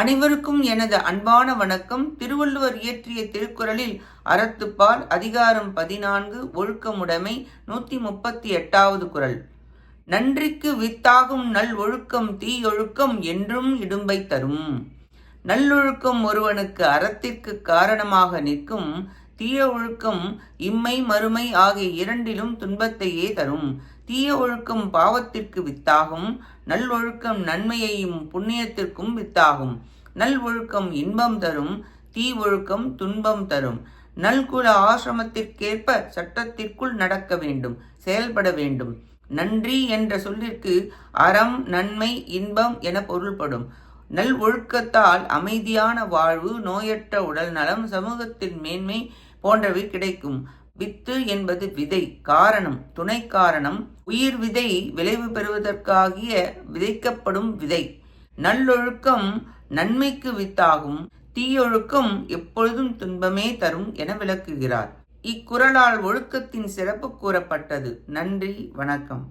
அனைவருக்கும் எனது அன்பான வணக்கம். திருவள்ளுவர் இயற்றிய திருக்குறளில் அறத்துப்பால் அதிகாரம் பதினான்கு ஒழுக்கமுடைமை நூற்றி முப்பத்தி எட்டாவது குரல் நன்றிக்கு வித்தாகும் நல் ஒழுக்கம் தீயொழுக்கம் என்றும் இடும்பை தரும். நல்லொழுக்கம் ஒருவனுக்கு அறத்திற்கு காரணமாக நிற்கும் தீய ஒழுக்கம் இம்மை மறுமை ஆகிய இரண்டிலும் துன்பத்தையே தரும். தீய ஒழுக்கம் பாவத்திற்கு வித்தாகும் நல்லொழுக்கம் நன்மையையும் புண்ணியத்திற்கும் வித்தாகும். நல் ஒழுக்கம் இன்பம் தரும் தீ ஒழுக்கம் துன்பம் தரும். நல்குல ஆசிரமத்திற்கேற்ப சட்டத்திற்குள் நடக்க வேண்டும் செயல்பட வேண்டும். நன்றி என்ற சொல்லிற்கு அறம் நன்மை இன்பம் என பொருள்படும். நல் ஒழுக்கத்தால் அமைதியான வாழ்வு நோயற்ற உடல் நலம் சமூகத்தின் மேன்மை போன்றவை கிடைக்கும். வித்து என்பது விதை காரணம் துணை காரணம். உயிர் விதை விளைவு பெறுவதற்காகிய விதைக்கப்படும் விதை. நல்லொழுக்கம் நன்மைக்கு வித்தாகும். தீயொழுக்கம் எப்பொழுதும் துன்பமே தரும் என விளக்குகிறார். இக்குறளால் ஒழுக்கத்தின் சிறப்பு கூறப்பட்டது. நன்றி வணக்கம்.